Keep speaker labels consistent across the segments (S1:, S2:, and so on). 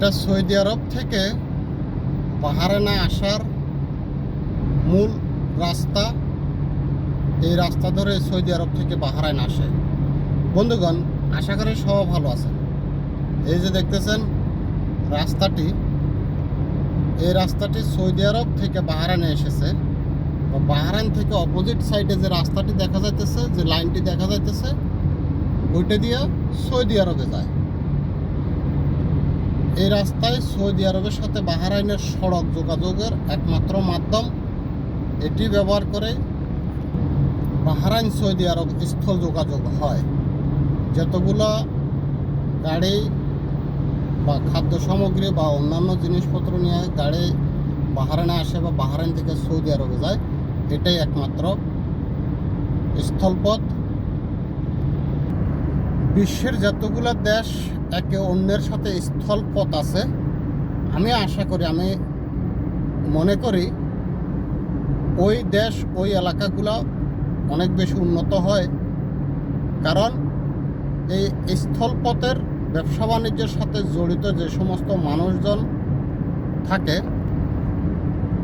S1: এটা সৌদি আরব থেকে পাহাড়ে আসার মূল রাস্তা। এই রাস্তা ধরে সৌদি আরব থেকে বাহারাইন আসে। বন্ধুগণ, আশা করি সবাই ভালো আছেন। এই যে দেখতেছেন, রাস্তাটি, এই রাস্তাটি সৌদি আরব থেকে বাহারাইনে এসেছে। বা থেকে অপোজিট সাইডে যে রাস্তাটি দেখা যাইতেছে, যে লাইনটি দেখা যাইতেছে, ওইটা দিয়ে সৌদি আরবে যায়। এই রাস্তায় সৌদি আরবের সাথে বাহারাইনের সড়ক যোগাযোগের একমাত্র মাধ্যম। এটি ব্যবহার করে বাহারাইন সৌদি আরব স্থল যোগাযোগ হয়। যতগুলো গাড়ি বা খাদ্য সামগ্রী বা অন্যান্য জিনিসপত্র নিয়ে গাড়ি বাহারাইনে আসে বা বাহারাইন থেকে সৌদি আরবে যায়, এটাই একমাত্র স্থলপথ। বিশ্বের যতগুলো দেশ একে অন্যের সাথে স্থলপথ আছে, আমি আশা করি, আমি মনে করি ওই দেশ, ওই এলাকাগুলো অনেক বেশি উন্নত হয়। কারণ এই স্থলপথের ব্যবসা বাণিজ্যের সাথে জড়িত যে সমস্ত মানুষজন থাকে,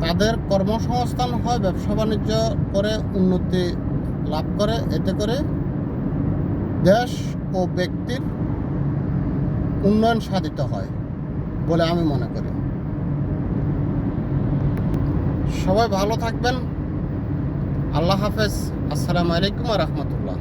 S1: তাদের কর্মসংস্থান হয়, ব্যবসা বাণিজ্য করে, উন্নতি লাভ করে, এতে করে দেশ ও ব্যক্তির উন্নয়ন সাধিত হয় বলে আমি মনে করি। সবাই ভালো থাকবেন। আল্লাহ হাফেজ। আসসালামু আলাইকুম রহমতুল্লাহ।